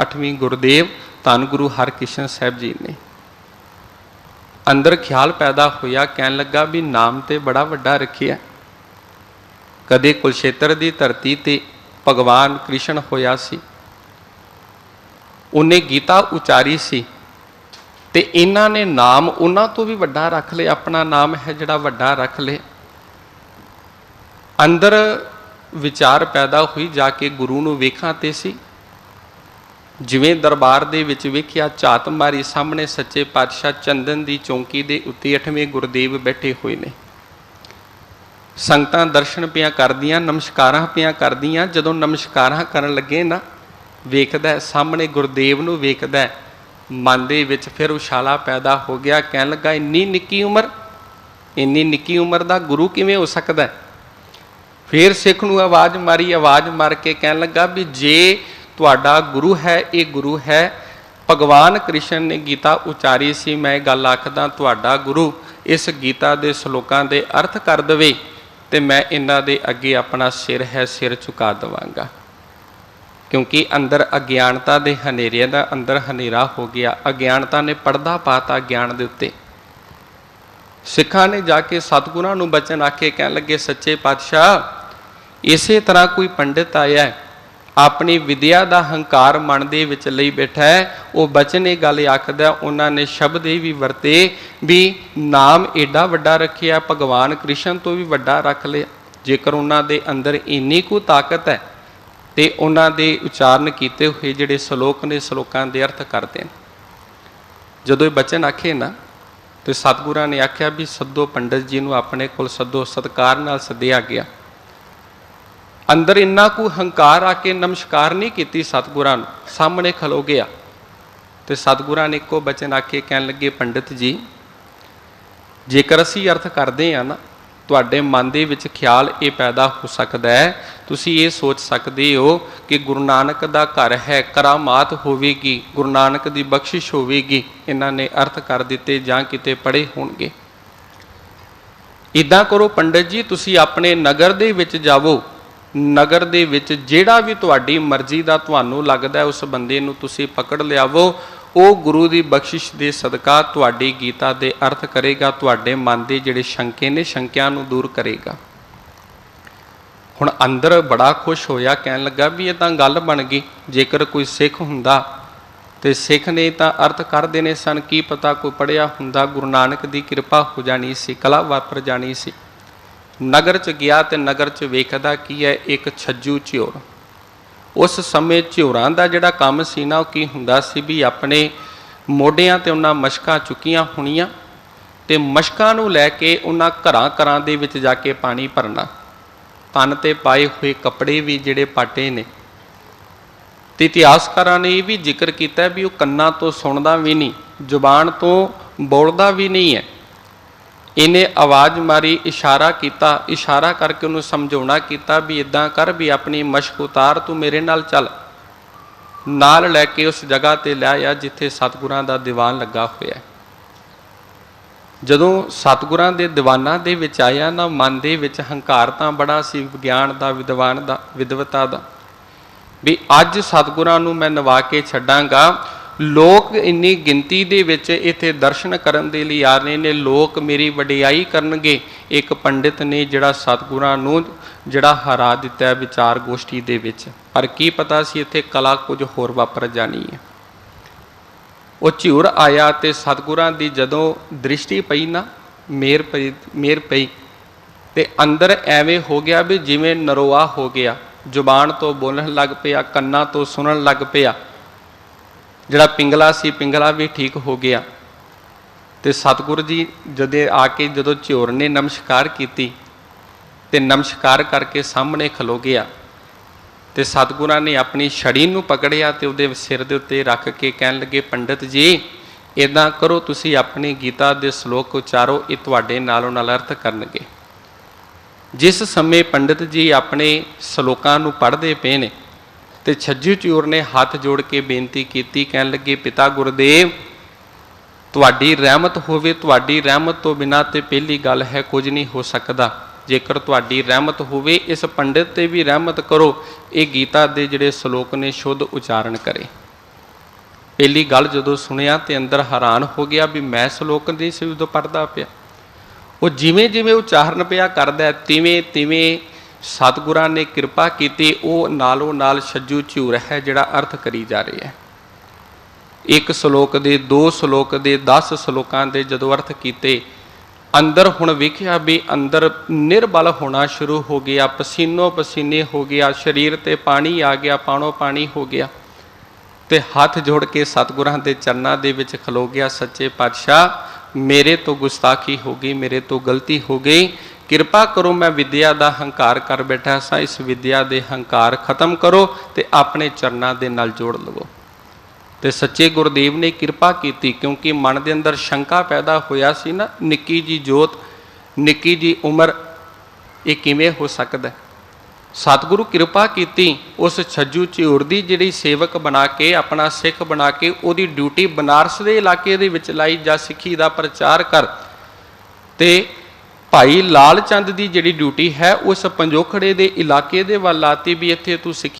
ਅੱਠਵੀਂ ਗੁਰਦੇਵ ਧੰਨ ਗੁਰੂ ਹਰਕ੍ਰਿਸ਼ਨ ਸਾਹਿਬ ਜੀ ਨੇ। ਅੰਦਰ ਖਿਆਲ ਪੈਦਾ ਹੋਇਆ, ਕਹਿਣ ਲੱਗਾ ਵੀ ਨਾਮ ਤੇ ਬੜਾ ਵੱਡਾ ਰੱਖਿਆ। ਕਦੇ ਕੁਲਸ਼ੇਤਰ ਦੀ ਧਰਤੀ ਤੇ ਭਗਵਾਨ ਕ੍ਰਿਸ਼ਨ ਹੋਇਆ ਸੀ। ਉਹਨੇ ਗੀਤਾ ਉਚਾਰੀ ਸੀ ਤੇ ਇਹਨਾਂ ਨੇ ਨਾਮ ਉਹਨਾਂ ਤੋਂ ਵੀ ਵੱਡਾ ਰੱਖ ਲਿਆ। ਆਪਣਾ ਨਾਮ ਹੈ ਜਿਹੜਾ ਵੱਡਾ ਰੱਖ ਲਿਆ। ਅੰਦਰ ਵਿਚਾਰ ਪੈਦਾ ਹੋਈ, ਜਾ ਕੇ ਗੁਰੂ ਨੂੰ ਵੇਖਾਂ ਤੇ ਸੀ। ਜਿਵੇਂ ਦਰਬਾਰ ਦੇ ਵਿੱਚ ਵੇਖਿਆ, ਝਾਤ ਮਾਰੀ ਸਾਹਮਣੇ ਸੱਚੇ ਪਾਤਸ਼ਾਹ ਚੰਦਨ ਦੀ ਚੌਂਕੀ ਦੇ ਉੱਤੇ ਅਠਵੇਂ ਗੁਰਦੇਵ ਬੈਠੇ ਹੋਏ ਨੇ ਸੰਗਤਾਂ ਦਰਸ਼ਨ ਪਿਆ ਕਰਦੀਆਂ, ਨਮਸਕਾਰਾਂ ਪਿਆ ਕਰਦੀਆਂ, ਜਦੋਂ ਨਮਸਕਾਰਾਂ ਕਰਨ ਲੱਗੇ ਨਾ, ਵੇਖਦਾ ਸਾਹਮਣੇ ਗੁਰਦੇਵ ਨੂੰ ਵੇਖਦਾ ਮਨ ਦੇ ਵਿੱਚ ਫਿਰ ਉਛਾਲਾ ਪੈਦਾ ਹੋ ਗਿਆ, ਕਹਿਣ ਲੱਗਾ, ਇੰਨੀ ਨਿੱਕੀ ਉਮਰ, ਇੰਨੀ ਨਿੱਕੀ ਉਮਰ ਦਾ ਗੁਰੂ ਕਿਵੇਂ ਹੋ ਸਕਦਾ ਹੈ? ਫਿਰ ਸਿੱਖ ਨੂੰ ਆਵਾਜ਼ ਮਾਰੀ, ਆਵਾਜ਼ ਮਾਰ ਕੇ ਕਹਿਣ ਲੱਗਾ ਵੀ ਜੇ ਤੁਹਾਡਾ ਗੁਰੂ ਹੈ, ਇਹ ਗੁਰੂ ਹੈ। ਭਗਵਾਨ ਕ੍ਰਿਸ਼ਨ ਨੇ ਗੀਤਾ ਉਚਾਰੀ ਸੀ, ਮੈਂ ਗੱਲ ਆਖਦਾ, ਤੁਹਾਡਾ ਗੁਰੂ ਇਸ ਗੀਤਾ ਦੇ ਸ਼ਲੋਕਾਂ ਦੇ ਅਰਥ ਕਰ ਦਵੇ ਤੇ ਮੈਂ ਇਹਨਾਂ ਦੇ ਅੱਗੇ ਆਪਣਾ ਸਿਰ ਹੈ, ਸਿਰ ਝੁਕਾ ਦਵਾਂਗਾ। ਕਿਉਂਕਿ ਅੰਦਰ ਅਗਿਆਨਤਾ ਦੇ ਹਨੇਰੇ ਦਾ ਅੰਦਰ ਹਨੇਰਾ ਹੋ ਗਿਆ। ਅਗਿਆਨਤਾ ਨੇ ਪਰਦਾ ਪਾਤਾ ਗਿਆਨ ਦੇ ਉੱਤੇ। ਸਿੱਖਾਂ ਨੇ ਜਾ ਕੇ ਸਤਿਗੁਰਾਂ ਨੂੰ ਬਚਨ ਆਖੇ, ਕਹਿਣ ਲੱਗੇ, ਸੱਚੇ ਪਾਤਸ਼ਾਹ, ਇਸੇ ਤਰ੍ਹਾਂ ਕੋਈ ਪੰਡਿਤ ਆਇਆ ਹੈ ਆਪਣੀ ਵਿਦਿਆ ਦਾ ਹੰਕਾਰ ਮਨ ਦੇ ਵਿੱਚ ਲਈ ਬੈਠਾ ਹੈ। ਉਹ ਬਚਨ ਇਹ ਗੱਲ ਆਖਦਾ, ਉਹਨਾਂ ਨੇ ਸ਼ਬਦ ਇਹ ਵੀ ਵਰਤੇ ਵੀ ਨਾਮ ਏਡਾ ਵੱਡਾ ਰੱਖਿਆ, ਭਗਵਾਨ ਕ੍ਰਿਸ਼ਨ ਤੋਂ ਵੀ ਵੱਡਾ ਰੱਖ ਲਿਆ। ਜੇਕਰ ਉਹਨਾਂ ਦੇ ਅੰਦਰ ਇੰਨੀ ਕੁ ਤਾਕਤ ਹੈ ਤੇ ਉਹਨਾਂ ਦੇ ਉਚਾਰਨ ਕੀਤੇ ਹੋਏ ਜਿਹੜੇ ਸ਼ਲੋਕ ਨੇ, ਸ਼ਲੋਕਾਂ ਦੇ ਅਰਥ ਕਰਦੇ ਨੇ। ਜਦੋਂ ਇਹ ਬਚਨ ਆਖੇ ਨਾ, ਤੇ ਸਤਿਗੁਰਾਂ ਨੇ ਆਖਿਆ ਵੀ ਸੱਦੋ ਪੰਡਤ ਜੀ ਨੂੰ ਆਪਣੇ ਕੋਲ ਸੱਦੋ, ਸਤਕਾਰ ਨਾਲ ਸੱਦਿਆ ਗਿਆ। ਅੰਦਰ ਇੰਨਾ ਕੁ ਹੰਕਾਰ ਆ ਕੇ ਨਮਸਕਾਰ ਨਹੀਂ ਕੀਤੀ ਸਤਿਗੁਰਾਂ ਨੂੰ, ਸਾਹਮਣੇ ਖਲੋ ਗਿਆ। ਤੇ ਸਤਿਗੁਰਾਂ ਨੇ ਇੱਕੋ ਬਚਨ ਆਖੇ, ਕਹਿਣ ਲੱਗੇ, ਪੰਡਿਤ ਜੀ, ਜੇਕਰ ਅਸੀਂ ਅਰਥ ਕਰਦੇ ਆ ਨਾ, ਤੁਹਾਡੇ ਮਨ ਦੇ ਵਿੱਚ ਖਿਆਲ ਇਹ ਪੈਦਾ ਹੋ ਸਕਦਾ ਹੈ, ਤੁਸੀਂ ਇਹ ਸੋਚ ਸਕਦੇ ਹੋ ਕਿ ਗੁਰੂ ਨਾਨਕ ਦਾ ਘਰ ਹੈ, ਕਰਾਮਾਤ ਹੋਵੇਗੀ, ਗੁਰੂ ਨਾਨਕ ਦੀ ਬਖਸ਼ਿਸ਼ ਹੋਵੇਗੀ, ਇਹਨਾਂ ਨੇ ਅਰਥ ਕਰ ਦਿੱਤੇ ਜਾਂ ਕਿਤੇ ਪੜੇ ਹੋਣਗੇ। ਇਦਾਂ ਕਰੋ ਪੰਡਿਤ ਜੀ, ਤੁਸੀਂ ਆਪਣੇ ਨਗਰ ਦੇ ਵਿੱਚ ਜਾਵੋ। ਨਗਰ ਦੇ ਵਿੱਚ ਜਿਹੜਾ ਵੀ ਤੁਹਾਡੀ ਮਰਜ਼ੀ ਦਾ ਤੁਹਾਨੂੰ ਲੱਗਦਾ ਉਸ ਬੰਦੇ ਨੂੰ ਤੁਸੀਂ ਪਕੜ ਲਿਆਵੋ। ਉਹ ਗੁਰੂ ਦੀ ਬਖਸ਼ਿਸ਼ ਦੇ ਸਦਕਾ ਤੁਹਾਡੀ ਗੀਤਾ ਦੇ ਅਰਥ ਕਰੇਗਾ, ਤੁਹਾਡੇ ਮਨ ਦੇ ਜਿਹੜੇ ਸ਼ੰਕੇ ਨੇ, ਸ਼ੰਕਿਆਂ ਨੂੰ ਦੂਰ ਕਰੇਗਾ। ਹੁਣ ਅੰਦਰ ਬੜਾ ਖੁਸ਼ ਹੋਇਆ, ਕਹਿਣ ਲੱਗਾ ਵੀ ਇਹ ਤਾਂ ਗੱਲ ਬਣ ਗਈ। ਜੇਕਰ ਕੋਈ ਸਿੱਖ ਹੁੰਦਾ ਤੇ ਸਿੱਖ ਨੇ ਤਾਂ ਅਰਥ ਕਰ ਦੇਣੇ ਸਨ, ਕੀ ਪਤਾ ਕੋਈ ਪੜਿਆ ਹੁੰਦਾ, ਗੁਰੂ ਨਾਨਕ ਦੀ ਕਿਰਪਾ ਹੋ ਜਾਣੀ ਸੀ, ਕਲਾ ਵਾਪਰ ਜਾਣੀ ਸੀ। ਨਗਰ ਚ ਗਿਆ ਤੇ ਨਗਰ ਚ ਵੇਖਦਾ ਕੀ ਹੈ, ਇੱਕ ਛੱਜੂ ਝਿਉਰ ਉਸ ਸਮੇਂ ਝਿਉਰਾਂ ਦਾ ਜਿਹੜਾ ਕੰਮ ਸੀ ਨਾ, ਉਹ ਕੀ ਹੁੰਦਾ ਸੀ ਵੀ ਆਪਣੇ ਮੋਢਿਆਂ ਤੇ ਉਹਨਾਂ ਮਸ਼ਕਾਂ ਚੁੱਕੀਆਂ ਹੋਣੀਆਂ ਤੇ ਮਸ਼ਕਾਂ ਨੂੰ ਲੈ ਕੇ ਉਹਨਾਂ ਘਰਾਂ ਘਰਾਂ ਦੇ ਵਿੱਚ ਜਾ ਕੇ ਪਾਣੀ ਭਰਨਾ। ਤਨ ਤੇ ਪਾਏ ਹੋਏ ਕੱਪੜੇ ਵੀ ਜਿਹੜੇ ਪਾਟੇ ਨੇ। ਤੇ ਇਤਿਹਾਸਕਾਰਾਂ ਨੇ ਇਹ ਵੀ ਜ਼ਿਕਰ ਕੀਤਾ ਵੀ ਉਹ ਕੰਨਾਂ ਤੋਂ ਸੁਣਦਾ ਵੀ ਨਹੀਂ, ਜ਼ੁਬਾਨ ਤੋਂ ਬੋਲਦਾ ਵੀ ਨਹੀਂ ਹੈ। ਇਹਨੇ ਆਵਾਜ਼ ਮਾਰੀ, ਇਸ਼ਾਰਾ ਕੀਤਾ, ਇਸ਼ਾਰਾ ਕਰਕੇ ਉਹਨੂੰ ਸਮਝਾਉਣਾ ਕੀਤਾ ਵੀ ਇਦਾਂ ਕਰ ਵੀ ਆਪਣੀ ਮਸ਼ਕ ਉਤਾਰ, ਤੂੰ ਮੇਰੇ ਨਾਲ ਚੱਲ। ਨਾਲ ਲੈ ਕੇ ਉਸ ਜਗ੍ਹਾ ਤੇ ਲੈ ਆ ਜਿੱਥੇ ਸਤਿਗੁਰਾਂ ਦਾ ਦੀਵਾਨ ਲੱਗਾ ਹੋਇਆ ਹੈ। ਜਦੋਂ ਸਤਿਗੁਰਾਂ ਦੇ ਦੀਵਾਨਾਂ ਦੇ ਵਿੱਚ ਆਇਆ ਨਾ ਮਨ ਦੇ ਵਿੱਚ ਹੰਕਾਰ ਤਾਂ ਬੜਾ ਸੀ, ਵਿਗਿਆਨ ਦਾ, ਵਿਦਵਾਨ ਦਾ, ਵਿਦਵਤਾ ਦਾ। ਵੀ ਅੱਜ ਸਤਿਗੁਰਾਂ ਨੂੰ ਮੈਂ ਨਵਾ ਕੇ ਛੱਡਾਂਗਾ ਲੋਕ ਇੰਨੀ ਗਿਣਤੀ ਦੇ ਵਿੱਚ ਇੱਥੇ ਦਰਸ਼ਨ ਕਰਨ ਦੇ ਲਈ ਆ ਰਹੇ ਨੇ, ਲੋਕ ਮੇਰੀ ਵਡਿਆਈ ਕਰਨਗੇ। ਇੱਕ ਪੰਡਿਤ ਨੇ ਜਿਹੜਾ ਸਤਿਗੁਰਾਂ ਨੂੰ ਜਿਹੜਾ ਹਰਾ ਦਿੱਤਾ ਵਿਚਾਰ ਗੋਸ਼ਟੀ ਦੇ ਵਿੱਚ। ਪਰ ਕੀ ਪਤਾ ਸੀ ਇੱਥੇ ਕਲਾ ਕੁਝ ਹੋਰ ਵਾਪਰ ਜਾਣੀ ਹੈ। ਉਹ ਝੂਰ ਆਇਆ ਤੇ ਸਤਿਗੁਰਾਂ ਦੀ ਜਦੋਂ ਦ੍ਰਿਸ਼ਟੀ ਪਈ ਨਾ, ਮੇਰ ਪਈ ਮੇਰ ਪਈ ਤੇ ਅੰਦਰ ਐਵੇਂ ਹੋ ਗਿਆ ਵੀ ਜਿਵੇਂ ਨਰੋਆ ਹੋ ਗਿਆ। ਜ਼ੁਬਾਨ ਤੋਂ ਬੋਲਣ ਲੱਗ ਪਿਆ, ਕੰਨਾਂ ਤੋਂ ਸੁਣਨ ਲੱਗ ਪਿਆ। ਜਿਹੜਾ ਪਿੰਗਲਾ ਸੀ, ਪਿੰਗਲਾ ਵੀ ਠੀਕ ਹੋ ਗਿਆ। ਤੇ ਸਤਿਗੁਰੂ ਜੀ ਜਦੇ ਆ ਕੇ ਜਦੋਂ ਝੋਰ ਨੇ ਨਮਸਕਾਰ ਕੀਤੀ, ਤੇ ਨਮਸਕਾਰ ਕਰਕੇ ਸਾਹਮਣੇ ਖਲੋ ਗਿਆ। ਤੇ ਸਤਿਗੁਰਾਂ ਨੇ ਆਪਣੀ ਛੜੀ ਨੂੰ ਪਕੜਿਆ ਤੇ ਉਹਦੇ ਸਿਰ ਦੇ ਉੱਤੇ ਰੱਖ ਕੇ ਕਹਿਣ ਲੱਗੇ, ਪੰਡਿਤ ਜੀ ਇਦਾਂ ਕਰੋ, ਤੁਸੀਂ ਆਪਣੀ ਗੀਤਾ ਦੇ ਸ਼ਲੋਕ ਉਚਾਰੋ, ਇਹ ਤੁਹਾਡੇ ਨਾਲੋਂ ਨਾਲ ਅਰਥ ਕਰਨਗੇ। ਜਿਸ ਸਮੇਂ ਪੰਡਿਤ ਜੀ ਆਪਣੇ ਸ਼ਲੋਕਾਂ ਨੂੰ ਪੜ੍ਹਦੇ ਪਏ ਨੇ ਤੇ ਛੱਜੂ ਚੂਰ ਨੇ ਹੱਥ ਜੋੜ ਕੇ ਬੇਨਤੀ ਕੀਤੀ, ਕਹਿਣ ਲੱਗੇ, ਪਿਤਾ ਗੁਰਦੇਵ, ਤੁਹਾਡੀ ਰਹਿਮਤ ਹੋਵੇ, ਤੁਹਾਡੀ ਰਹਿਮਤ ਤੋਂ ਬਿਨਾ ਤੇ ਪਹਿਲੀ ਗੱਲ ਹੈ ਕੁਝ ਨਹੀਂ ਹੋ ਸਕਦਾ। ਜੇਕਰ ਤੁਹਾਡੀ ਰਹਿਮਤ ਹੋਵੇ, ਇਸ ਪੰਡਿਤ ਤੇ ਵੀ ਰਹਿਮਤ ਕਰੋ। ਇਹ ਗੀਤਾ ਦੇ ਜਿਹੜੇ ਸ਼ਲੋਕ ਨੇ, ਸ਼ੁੱਧ ਉਚਾਰਨ ਕਰੇ। ਪਹਿਲੀ ਗੱਲ ਜਦੋਂ ਸੁਣਿਆ ਤੇ ਅੰਦਰ ਹੈਰਾਨ ਹੋ ਗਿਆ ਵੀ ਮੈਂ ਸ਼ਲੋਕ ਨਹੀਂ ਸੀ ਉਦੋਂ ਪੜਦਾ ਪਿਆ। ਉਹ ਜਿਵੇਂ ਜਿਵੇਂ ਉਚਾਰਨ ਪਿਆ ਕਰਦਾ ਤਿਵੇਂ ਤਿਵੇਂ ਸਤਿਗੁਰਾਂ ਨੇ ਕਿਰਪਾ ਕੀਤੀ, ਉਹ ਨਾਲੋਂ ਨਾਲ ਛੱਜੂ ਝੂਰ ਹੈ ਜਿਹੜਾ ਅਰਥ ਕਰੀ ਜਾ ਰਿਹਾ ਹੈ। ਇੱਕ ਸ਼ਲੋਕ ਦੇ, ਦੋ ਸ਼ਲੋਕ ਦੇ 10 ਸ਼ਲੋਕਾਂ ਦੇ ਜਦੋਂ ਅਰਥ ਕੀਤੇ, ਅੰਦਰ ਹੁਣ ਵੇਖਿਆ ਵੀ ਅੰਦਰ ਨਿਰਬਲ ਹੋਣਾ ਸ਼ੁਰੂ ਹੋ ਗਿਆ, ਪਸੀਨੋ ਪਸੀਨੇ ਹੋ ਗਿਆ, ਸਰੀਰ ਤੇ ਪਾਣੀ ਆ ਗਿਆ, ਪਾਣੋ ਪਾਣੀ ਹੋ ਗਿਆ, ਤੇ ਹੱਥ ਜੋੜ ਕੇ ਸਤਿਗੁਰਾਂ ਦੇ ਚਰਨਾਂ ਦੇ ਵਿੱਚ ਖਲੋ ਗਿਆ, ਸੱਚੇ ਪਾਤਸ਼ਾਹ, ਮੇਰੇ ਤੋਂ ਗੁਸਤਾਖੀ ਹੋ ਗਈ, ਮੇਰੇ ਤੋਂ ਗਲਤੀ ਹੋ ਗਈ ਕਿਰਪਾ ਕਰੋ ਮੈਂ ਵਿਦਿਆ ਦਾ ਹੰਕਾਰ ਕਰ ਬੈਠਾ ਸਾਂ, ਇਸ ਵਿਦਿਆ ਦੇ ਹੰਕਾਰ ਖਤਮ ਕਰੋ ਤੇ ਆਪਣੇ ਚਰਨਾਂ ਦੇ ਨਾਲ ਜੋੜ ਲਵੋ। ਤੇ ਸੱਚੇ ਗੁਰਦੇਵ ਨੇ ਕਿਰਪਾ ਕੀਤੀ, ਕਿਉਂਕਿ ਮਨ ਦੇ ਅੰਦਰ ਸ਼ੰਕਾ ਪੈਦਾ ਹੋਇਆ ਸੀ ਨਾ, ਨਿੱਕੀ ਜੀ ਜੋਤ, ਨਿੱਕੀ ਜੀ ਉਮਰ, ਇਹ ਕਿਵੇਂ ਹੋ ਸਕਦਾ? ਸਤਿਗੁਰੂ ਕਿਰਪਾ ਕੀਤੀ, ਉਸ ਛੱਜੂ ਝਿਉਰ ਦੀ ਜਿਹੜੀ ਸੇਵਕ ਬਣਾ ਕੇ, ਆਪਣਾ ਸਿੱਖ ਬਣਾ ਕੇ, ਉਹਦੀ ਡਿਊਟੀ ਬਨਾਰਸ ਦੇ ਇਲਾਕੇ ਦੇ ਵਿੱਚ ਲਾਈ ਜਾਂ ਸਿੱਖੀ ਦਾ ਪ੍ਰਚਾਰ ਕਰ। ਤੇ ਭਾਈ ਲਾਲ ਚੰਦ ਦੀ ਜਿਹੜੀ ਡਿਊਟੀ ਹੈ ਉਸ ਪੰਜੋਖੜੇ ਦੇ ਇਲਾਕੇ ਦੇ ਵੱਲ ਆਤੀ ਵੀ ਇੱਥੇ ਤੂੰ ਸਿੱਖ